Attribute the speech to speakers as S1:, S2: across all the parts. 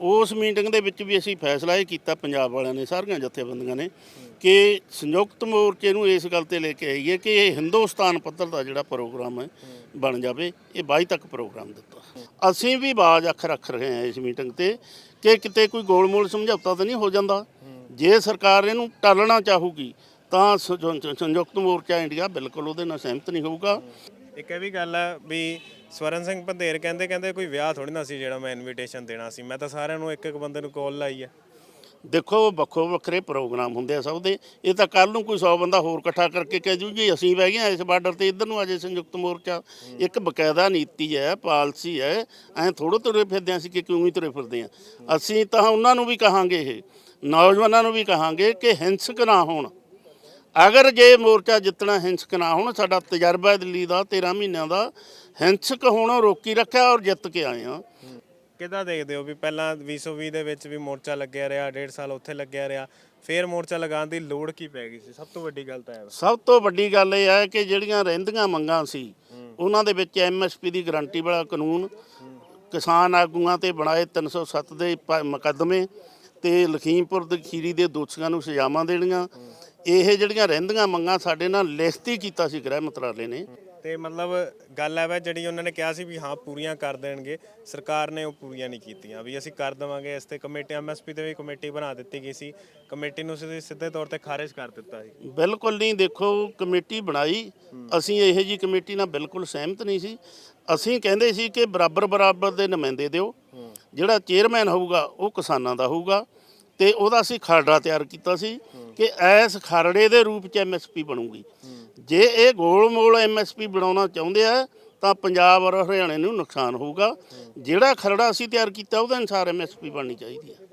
S1: ਉਸ ਮੀਟਿੰਗ ਦੇ ਵਿੱਚ ਵੀ ਅਸੀਂ ਫੈਸਲਾ ਇਹ ਕੀਤਾ ਪੰਜਾਬ ਵਾਲਿਆਂ ਨੇ, ਸਾਰੀਆਂ ਜਥੇਬੰਦੀਆਂ ਨੇ, ਕਿ ਸੰਯੁਕਤ ਮੋਰਚੇ ਨੂੰ ਇਸ ਗੱਲ ਤੇ ਲੈ ਕੇ ਆਈਏ ਕਿ ਇਹ ਹਿੰਦੁਸਤਾਨ ਪੱਧਰ ਦਾ ਜਿਹੜਾ ਪ੍ਰੋਗਰਾਮ ਹੈ ਬਣ ਜਾਵੇ, ਇਹ 22 ਤੱਕ ਪ੍ਰੋਗਰਾਮ ਦਿੱਤਾ। ਅਸੀਂ ਵੀ ਬਾਜ਼ ਅੱਖ ਰੱਖ ਰਹੇ ਹਾਂ ਇਸ ਮੀਟਿੰਗ ਤੇ ਕਿ ਕਿਤੇ ਕੋਈ ਗੋਲਮੋਲ ਸਮਝੌਤਾ ਤਾਂ ਨਹੀਂ ਹੋ ਜਾਂਦਾ। ਜੇ ਸਰਕਾਰ ਇਹਨੂੰ ਟਾਲਣਾ ਚਾਹੂਗੀ, ਤਾਂ ਸੰਯੁ- ਸੰਯੁਕਤ ਮੋਰਚਾ ਇੰਡੀਆ ਬਿਲਕੁਲ ਉਹਦੇ ਨਾਲ ਸਹਿਮਤ ਨਹੀਂ ਹੋਊਗਾ।
S2: ਇੱਕ ਇਹ ਵੀ ਗੱਲ ਆ ਵੀ ਸਵਰਨ ਸਿੰਘ ਪੰਧੇਰ ਕਹਿੰਦੇ ਕਹਿੰਦੇ ਕੋਈ ਵਿਆਹ ਥੋੜੀ ਨਾ ਸੀ ਜਿਹੜਾ ਮੈਂ ਇਨਵੀਟੇਸ਼ਨ ਦੇਣਾ ਸੀ। ਮੈਂ ਤਾਂ ਸਾਰਿਆਂ ਨੂੰ ਇੱਕ ਇੱਕ ਬੰਦੇ ਨੂੰ ਕਾਲ ਲਾਈ ਆ।
S1: ਦੇਖੋ ਵੱਖੋ ਵੱਖਰੇ ਪ੍ਰੋਗਰਾਮ ਹੁੰਦੇ ਆ ਸਭ ਦੇ। ਇਹ ਤਾਂ ਕੱਲ ਨੂੰ ਕੋਈ 100 ਬੰਦਾ ਹੋਰ ਇਕੱਠਾ ਕਰਕੇ ਕਹਿ ਜੂ ਜੀ ਅਸੀਂ ਬਹਿ ਗਏ ਹਾਂ ਇਸ ਬਾਰਡਰ ਤੇ, ਇੱਧਰ ਨੂੰ ਅਜੇ ਸੰਯੁਕਤ ਮੋਰਚਾ। ਇੱਕ ਬਕਾਇਦਾ ਨੀਤੀ ਹੈ, ਪਾਲਿਸੀ ਹੈ, ਐਂ ਥੋੜ੍ਹੇ ਤੁਰੇ ਫਿਰਦੇ ਹਾਂ ਅਸੀਂ ਕਿ ਕਿਉਂ ਹੀ ਤੁਰੇ ਫਿਰਦੇ ਹਾਂ ਅਸੀਂ ਤਾਂ ਉਹਨਾਂ ਨੂੰ ਵੀ ਕਹਾਂਗੇ ਇਹ, ਨੌਜਵਾਨਾਂ ਨੂੰ ਵੀ ਕਹਾਂਗੇ ਕਿ ਹਿੰਸਕ ਨਾ ਹੋਣ। ਅਗਰ ਜੇ ਮੋਰਚਾ ਜਿੱਤਣਾ ਹਿੰਸਕ ਨਾ ਹੋਣ ਸਾਡਾ ਤਜਰਬਾ ਦਿੱਲੀ ਦਾ 13 ਮਹੀਨਿਆਂ ਦਾ ਹਿੰਸਕ ਹੋਣੋਂ ਰੋਕੀ ਰੱਖਿਆ ਔਰ ਜਿੱਤ ਕੇ ਆਏ ਹਾਂ
S2: ਕਿੱਦਾਂ ਦੇਖਦੇ ਹੋ ਵੀ ਪਹਿਲਾਂ 2020 ਦੇ ਵਿੱਚ ਵੀ ਮੋਰਚਾ ਲੱਗਿਆ ਰਿਹਾ ਡੇਢ ਸਾਲ ਉੱਥੇ ਲੱਗਿਆ ਰਿਹਾ ਫੇਰ ਮੋਰਚਾ ਲਗਾਉਣ ਦੀ ਲੋੜ ਕੀ ਪੈ ਗਈ ਸੀ ਸਭ ਤੋਂ ਵੱਡੀ ਗੱਲ ਤਾਂ ਇਹ।
S1: ਸਭ ਤੋਂ ਵੱਡੀ ਗੱਲ ਇਹ ਹੈ ਕਿ ਜਿਹੜੀਆਂ ਰਹਿੰਦੀਆਂ ਮੰਗਾਂ ਸੀ ਉਹਨਾਂ ਦੇ ਵਿੱਚ ਐਮਐਸਪੀ ਦੀ ਗਾਰੰਟੀ ਵਾਲਾ ਕਾਨੂੰਨ ਕਿਸਾਨ ਆਗੂਆਂ ਤੇ ਬਣਾਏ 307 ਦੇ ਪ- ਮੁਕੱਦਮੇ ਤੇ ਲਖੀਮਪੁਰ ਦੇ ਖੀਰੀ ਦੇ ਦੋਸ਼ੀਆਂ ਨੂੰ ਸਜ਼ਾਵਾਂ ਦੇਣੀਆਂ। ਇਹ ਜਿਹੜੀਆਂ ਰਹਿੰਦੀਆਂ ਮੰਗਾਂ ਸਾਡੇ ਨਾਲ ਲਿਖਤੀ ਕੀਤਾ ਸੀ ਗ੍ਰਹਿ ਮੰਤਰਾਲੇ ਨੇ।
S2: ਤੇ ਮਤਲਬ ਗੱਲ ਹੈ ਵਾ ਜਿਹੜੀ ਉਹਨਾਂ ਨੇ ਕਿਹਾ ਸੀ ਵੀ ਹਾਂ ਪੂਰੀਆਂ ਕਰ ਦੇਣਗੇ ਸਰਕਾਰ ਨੇ ਉਹ ਪੂਰੀਆਂ ਨਹੀਂ ਕੀਤੀਆਂ। ਵੀ ਅਸੀਂ ਕਰ ਦੇਵਾਂਗੇ ਇਸ ਤੇ ਕਮੇਟੀ ਐਮਐਸਪੀ ਤੇ ਵੀ ਕਮੇਟੀ ਬਣਾ ਦਿੱਤੀ ਗਈ ਸੀ। ਕਮੇਟੀ ਨੂੰ ਸਿੱਧੇ ਸਿੱਧੇ ਤੌਰ ਤੇ ਖਾਰਜ ਕਰ ਦਿੱਤਾ ਸੀ।
S1: ਬਿਲਕੁਲ ਨਹੀਂ ਦੇਖੋ ਕਮੇਟੀ ਬਣਾਈ। ਅਸੀਂ ਇਹੋ ਜੀ ਕਮੇਟੀ ਨਾਲ ਬਿਲਕੁਲ ਸਹਿਮਤ ਨਹੀਂ ਸੀ। ਅਸੀਂ ਕਹਿੰਦੇ ਸੀ ਕਿ ਬਰਾਬਰ ਬਰਾਬਰ ਦੇ ਨੁਮਾਇੰਦੇ ਦਿਓ। ਜਿਹੜਾ ਚੇਅਰਮੈਨ ਹੋਊਗਾ ਉਹ ਕਿਸਾਨਾਂ ਦਾ ਹੋਊਗਾ ਤੇ ਉਹਦਾ ਅਸੀਂ ਖਰੜਾ ਤਿਆਰ ਕੀਤਾ ਸੀ ਕਿ ਐਸ ਖਰੜੇ ਦੇ ਰੂਪ ਚ ਐਮਐਸਪੀ ਬਣੂਗੀ। ਜੇ ਇਹ ਗੋਲ ਮੋਲ ਐਮਐਸਪੀ ਬਣਾਉਣਾ ਚਾਹੁੰਦੇ ਆ ਤਾਂ ਪੰਜਾਬ ਔਰ ਹਰਿਆਣੇ ਨੂੰ ਨੁਕਸਾਨ ਹੋਊਗਾ। ਜਿਹੜਾ ਖਰੜਾ ਅਸੀਂ ਤਿਆਰ ਕੀਤਾ ਉਹਦੇ ਅਨੁਸਾਰ ਐਮਐਸਪੀ ਬਣਨੀ ਚਾਹੀਦੀ ਹੈ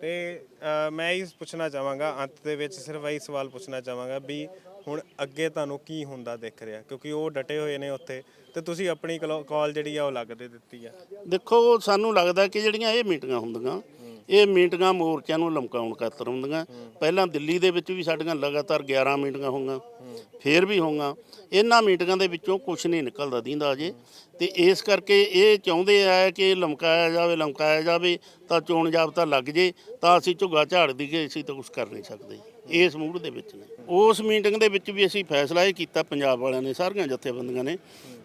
S2: ਤੇ ਅ, ਮੈਂ ਇਹ ਪੁੱਛਣਾ ਚਾਹਾਂਗਾ ਅੰਤ ਦੇ ਵਿੱਚ ਸਿਰਫ ਇਹੀ ਸਵਾਲ ਪੁੱਛਣਾ ਚਾਹਾਂਗਾ ਵੀ ਹੁਣ ਅੱਗੇ ਤੁਹਾਨੂੰ ਕੀ ਹੁੰਦਾ ਦਿਖ ਰਿਹਾ? ਕਿਉਂਕਿ ਉਹ ਡਟੇ ਹੋਏ ਨੇ ਉੱਥੇ ਤੇ ਤੁਸੀਂ ਆਪਣੀ ਕਾਲ ਜਿਹੜੀ ਆ ਉਹ ਲੱਗ ਦੇ ਦਿੱਤੀ ਆ।
S1: ਦੇਖੋ, ਸਾਨੂੰ ਲੱਗਦਾ ਕਿ ਜਿਹੜੀਆਂ ਇਹ ਮੀਟਿੰਗਾਂ ਹੁੰਦੀਆਂ, ਇਹ ਮੀਟਿੰਗਾਂ ਮੋਰਚਿਆਂ ਨੂੰ ਲਮਕਾਉਣ ਖਾਤਰ ਹੁੰਦੀਆਂ। ਪਹਿਲਾਂ ਦਿੱਲੀ ਦੇ ਵਿੱਚ ਵੀ ਸਾਡੀਆਂ ਲਗਾਤਾਰ 11 ਮੀਟਿੰਗਾਂ ਹੋਈਆਂ, ਫੇਰ ਵੀ ਹੋਈਆਂ। ਇਹਨਾਂ ਮੀਟਿੰਗਾਂ ਦੇ ਵਿੱਚੋਂ ਕੁਝ ਨਹੀਂ ਨਿਕਲਦਾ ਦਿੰਦਾ ਅਜੇ। ਤੇ ਇਸ ਕਰਕੇ ਇਹ ਚਾਹੁੰਦੇ ਆ ਕਿ ਲਮਕਾਇਆ ਜਾਵੇ ਲਮਕਾਇਆ ਜਾਵੇ, ਤਾਂ ਚੋਣ ਜਾਬਤਾ ਲੱਗ ਜੇ, ਤਾਂ ਅਸੀਂ ਝੁੱਗਾ ਝਾੜ ਦਈਏ, ਅਸੀਂ ਤਾਂ ਕੁਝ ਕਰ ਨਹੀਂ ਸਕਦੇ। ਇਸ ਮੂਡ ਦੇ ਵਿੱਚ ਨੇ। ਉਸ ਮੀਟਿੰਗ ਦੇ ਵਿੱਚ ਵੀ ਅਸੀਂ ਫੈਸਲਾ ਇਹ ਕੀਤਾ, ਪੰਜਾਬ ਵਾਲਿਆਂ ਨੇ, ਸਾਰੀਆਂ ਜਥੇਬੰਦੀਆਂ ਨੇ,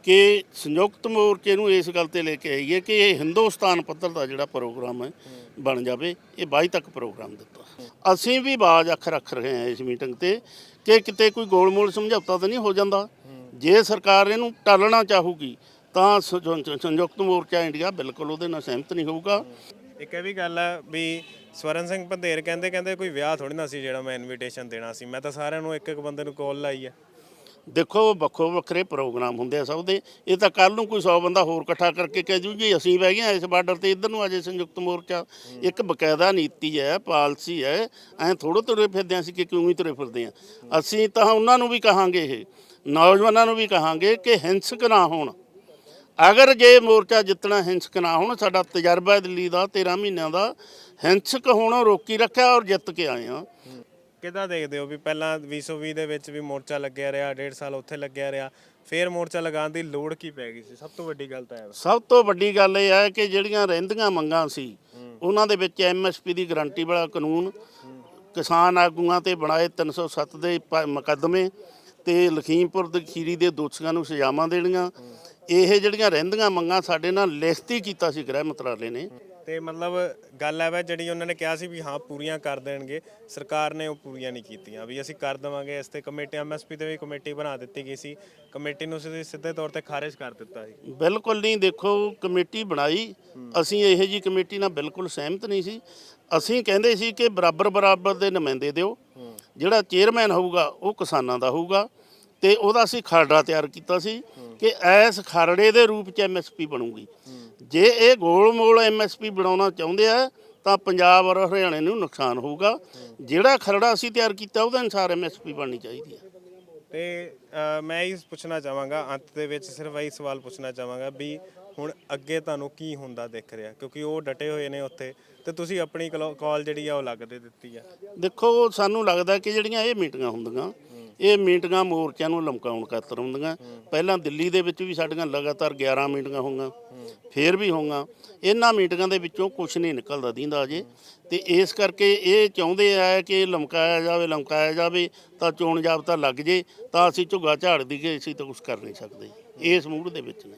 S1: ਕਿ ਸੰਯੁਕਤ ਮੋਰਚੇ ਨੂੰ ਇਸ ਗੱਲ ਤੇ ਲੈ ਕੇ ਆਈਏ ਕਿ ਇਹ ਹਿੰਦੁਸਤਾਨ ਪੱਧਰ ਦਾ ਜਿਹੜਾ ਪ੍ਰੋਗਰਾਮ ਹੈ, ਬਣ ਜਾਵੇ, ਇਹ 22 ਤੱਕ ਪ੍ਰੋਗਰਾਮ ਦਿੱਤਾ। ਅਸੀਂ ਵੀ ਬਾਜ਼ ਅੱਖ ਰੱਖ ਰਹੇ ਹਾਂ ਇਸ ਮੀਟਿੰਗ ਤੇ ਕਿ ਕਿਤੇ ਕੋਈ ਗੋਲਮੋਲ ਸਮਝੌਤਾ ਤਾਂ ਨਹੀਂ ਹੋ ਜਾਂਦਾ। ਜੇ ਸਰਕਾਰ ਇਹਨੂੰ ਟਾਲਣਾ ਚਾਹੂਗੀ, ਤਾਂ ਸੰਯੁ- ਸੰਯੁਕਤ ਮੋਰਚਾ ਇੰਡੀਆ ਬਿਲਕੁਲ ਉਹਦੇ ਨਾਲ ਸਹਿਮਤ ਨਹੀਂ ਹੋਊਗਾ।
S2: ਇੱਕ ਇਹ ਵੀ ਗੱਲ ਹੈ ਵੀ ਸਵਰਨ ਸਿੰਘ ਪੰਧੇਰ ਕਹਿੰਦੇ ਕਹਿੰਦੇ ਕੋਈ ਵਿਆਹ ਥੋੜੀ ਨਾ ਸੀ ਜਿਹੜਾ ਮੈਂ ਇਨਵੀਟੇਸ਼ਨ ਦੇਣਾ ਸੀ। ਮੈਂ ਤਾਂ ਸਾਰਿਆਂ ਨੂੰ ਇੱਕ ਇੱਕ ਬੰਦੇ ਨੂੰ ਕਾਲ ਲਾਈ ਹੈ
S1: ਦੇਖੋ, ਵੱਖੋ ਵੱਖਰੇ ਪ੍ਰੋਗਰਾਮ ਹੁੰਦੇ ਆ ਸਭ ਦੇ। ਇਹ ਤਾਂ ਕੱਲ ਨੂੰ ਕੋਈ 100 ਬੰਦਾ ਹੋਰ ਇਕੱਠਾ ਕਰਕੇ ਕਹਿ ਜੂ ਜੀ ਅਸੀਂ ਬਹਿ ਗਏ ਹਾਂ ਇਸ ਬਾਰਡਰ ਤੇ, ਇੱਧਰ ਨੂੰ ਅਜੇ ਸੰਯੁਕਤ ਮੋਰਚਾ। ਇੱਕ ਬਕਾਇਦਾ ਨੀਤੀ ਹੈ, ਪਾਲਿਸੀ ਹੈ, ਐਂ ਥੋੜ੍ਹੇ ਤੁਰੇ ਫਿਰਦੇ ਹਾਂ ਅਸੀਂ ਕਿ ਕਿਉਂ ਹੀ ਤੁਰੇ ਫਿਰਦੇ ਹਾਂ ਅਸੀਂ ਤਾਂ ਉਹਨਾਂ ਨੂੰ ਵੀ ਕਹਾਂਗੇ ਇਹ, ਨੌਜਵਾਨਾਂ ਨੂੰ ਵੀ ਕਹਾਂਗੇ ਕਿ ਹਿੰਸਕ ਨਾ ਹੋਣ। ਅਗਰ ਜੇ ਮੋਰਚਾ ਜਿੱਤਣਾ ਹਿੰਸਕ ਨਾ ਹੋਣ ਸਾਡਾ ਤਜਰਬਾ ਹੈ ਦਿੱਲੀ ਦਾ 13 ਮਹੀਨਿਆਂ ਦਾ। ਹਿੰਸਕ ਹੋਣੋਂ ਰੋਕੀ ਰੱਖਿਆ ਔਰ ਜਿੱਤ ਕੇ ਆਏ ਹਾਂ।
S2: ਕਿੱਦਾਂ ਦੇਖਦੇ ਹੋ ਵੀ ਪਹਿਲਾਂ 2020 ਦੇ ਵਿੱਚ ਵੀ ਮੋਰਚਾ ਲੱਗਿਆ ਰਿਹਾ ਡੇਢ ਸਾਲ ਉੱਥੇ ਲੱਗਿਆ ਰਿਹਾ ਫੇਰ ਮੋਰਚਾ ਲਗਾਉਣ ਦੀ ਲੋੜ ਕੀ ਪੈ ਗਈ ਸੀ? ਸਭ ਤੋਂ ਵੱਡੀ ਗੱਲ ਤਾਂ ਇਹ ਵਾ।
S1: ਸਭ ਤੋਂ ਵੱਡੀ ਗੱਲ ਇਹ ਹੈ ਕਿ ਜਿਹੜੀਆਂ ਰਹਿੰਦੀਆਂ ਮੰਗਾਂ ਸੀ ਉਹਨਾਂ ਦੇ ਵਿੱਚ ਐਮਐਸਪੀ ਦੀ ਗਾਰੰਟੀ ਵਾਲਾ ਕਾਨੂੰਨ ਕਿਸਾਨ ਆਗੂਆਂ ਤੇ ਬਣਾਏ 307 ਦੇ ਮੁਕੱਦਮੇ ਤੇ ਲਖੀਮਪੁਰ ਦੇ ਖੀਰੀ ਦੇ ਦੋਸ਼ੀਆਂ ਨੂੰ ਸਜ਼ਾਵਾਂ ਦੇਣੀਆਂ ਇਹ ਜਿਹੜੀਆਂ ਰਹਿੰਦੀਆਂ ਮੰਗਾਂ ਸਾਡੇ ਨਾਲ ਲਿਖਤੀ ਕੀਤਾ ਸੀ ਗ੍ਰਹਿ ਮੰਤਰਾਲੇ ਨੇ।
S2: ਤੇ ਮਤਲਬ ਗੱਲ ਹੈ ਵਾ ਜਿਹੜੀ ਉਹਨਾਂ ਨੇ ਕਿਹਾ ਸੀ ਵੀ ਹਾਂ ਪੂਰੀਆਂ ਕਰ ਦੇਣਗੇ ਸਰਕਾਰ ਨੇ ਉਹ ਪੂਰੀਆਂ ਨਹੀਂ ਕੀਤੀਆਂ ਵੀ ਅਸੀਂ ਕਰ ਦੇਵਾਂਗੇ ਇਸ ਤੇ ਕਮੇਟੀ ਐਮਐਸਪੀ ਤੇ ਵੀ ਕਮੇਟੀ ਬਣਾ ਦਿੱਤੀ ਗਈ ਸੀ ਕਮੇਟੀ ਨੂੰ ਸਿੱਧੇ ਸਿੱਧੇ ਤੌਰ ਤੇ ਖਾਰਜ ਕਰ ਦਿੱਤਾ ਸੀ।
S1: ਬਿਲਕੁਲ ਨਹੀਂ ਦੇਖੋ ਕਮੇਟੀ ਬਣਾਈ ਅਸੀਂ ਇਹੋ ਜੀ ਕਮੇਟੀ ਨਾਲ ਬਿਲਕੁਲ ਸਹਿਮਤ ਨਹੀਂ ਸੀ। ਅਸੀਂ ਕਹਿੰਦੇ ਸੀ ਕਿ ਬਰਾਬਰ ਬਰਾਬਰ ਦੇ ਨੁਮਾਇੰਦੇ ਦਿਓ ਜਿਹੜਾ ਚੇਅਰਮੈਨ ਹੋਊਗਾ ਉਹ ਕਿਸਾਨਾਂ ਦਾ ਹੋਊਗਾ ਤੇ ਉਹਦਾ ਅਸੀਂ ਖਰੜਾ ਤਿਆਰ ਕੀਤਾ ਸੀ ਕਿ ਐਸ ਖਰੜੇ ਦੇ ਰੂਪ ਚ ਐਮਐਸਪੀ ਬਣੂਗੀ। ਜੇ ਇਹ ਗੋਲ ਮੋਲ ਐਮਐਸਪੀ ਬਣਾਉਣਾ ਚਾਹੁੰਦੇ ਆ ਤਾਂ ਪੰਜਾਬ ਔਰ ਹਰਿਆਣੇ ਨੂੰ ਨੁਕਸਾਨ ਹੋਊਗਾ। ਜਿਹੜਾ ਖਰੜਾ ਅਸੀਂ ਤਿਆਰ ਕੀਤਾ ਉਹਦੇ ਅਨੁਸਾਰ ਐਮਐਸਪੀ ਬਣਨੀ ਚਾਹੀਦੀ ਹੈ
S2: ਤੇ ਅ, ਮੈਂ ਇਹ ਪੁੱਛਣਾ ਚਾਹਾਂਗਾ ਅੰਤ ਦੇ ਵਿੱਚ ਸਿਰਫ ਇਹੀ ਸਵਾਲ ਪੁੱਛਣਾ ਚਾਹਾਂਗਾ ਵੀ ਹੁਣ ਅੱਗੇ ਤੁਹਾਨੂੰ ਕੀ ਹੁੰਦਾ ਦਿਖ ਰਿਹਾ? ਕਿਉਂਕਿ ਉਹ ਡਟੇ ਹੋਏ ਨੇ ਉੱਥੇ ਤੇ ਤੁਸੀਂ ਆਪਣੀ ਕਾਲ ਜਿਹੜੀ ਆ ਉਹ ਲੱਗ ਦੇ ਦਿੱਤੀ ਆ।
S1: ਦੇਖੋ ਸਾਨੂੰ ਲੱਗਦਾ ਕਿ ਜਿਹੜੀਆਂ ਇਹ ਮੀਟਿੰਗਾਂ ਹੁੰਦੀਆਂ ਇਹ ਮੀਟਿੰਗਾਂ ਮੋਰਚਿਆਂ ਨੂੰ ਲਮਕਾਉਣ ਖਾਤਰ ਹੁੰਦੀਆਂ। ਪਹਿਲਾਂ ਦਿੱਲੀ ਦੇ ਵਿੱਚ ਵੀ ਸਾਡੀਆਂ ਲਗਾਤਾਰ 11 ਮੀਟਿੰਗਾਂ ਹੋਈਆਂ, ਫੇਰ ਵੀ ਹੋਊਗਾ ਇਹਨਾਂ ਮੀਟਿੰਗਾਂ ਦੇ ਵਿੱਚੋਂ ਕੁਝ ਨਹੀਂ ਨਿਕਲਦਾ ਦਿੰਦਾ ਅਜੇ। ਤੇ ਇਸ ਕਰਕੇ ਇਹ ਚਾਹੁੰਦੇ ਆ ਕਿ ਲਮਕਾਇਆ ਜਾਵੇ ਲਮਕਾਇਆ ਜਾਵੇ, ਤਾਂ ਚੋਣ ਜਾਬਤਾ ਲੱਗ ਜੇ, ਤਾਂ ਅਸੀਂ ਝੁੱਗਾ ਝਾੜ ਦੀ ਕਿ ਅਸੀਂ ਤਾਂ ਕੁਝ ਕਰ ਨਹੀਂ ਸਕਦੇ। ਇਸ ਮੂਡ ਦੇ ਵਿੱਚ ਨੇ।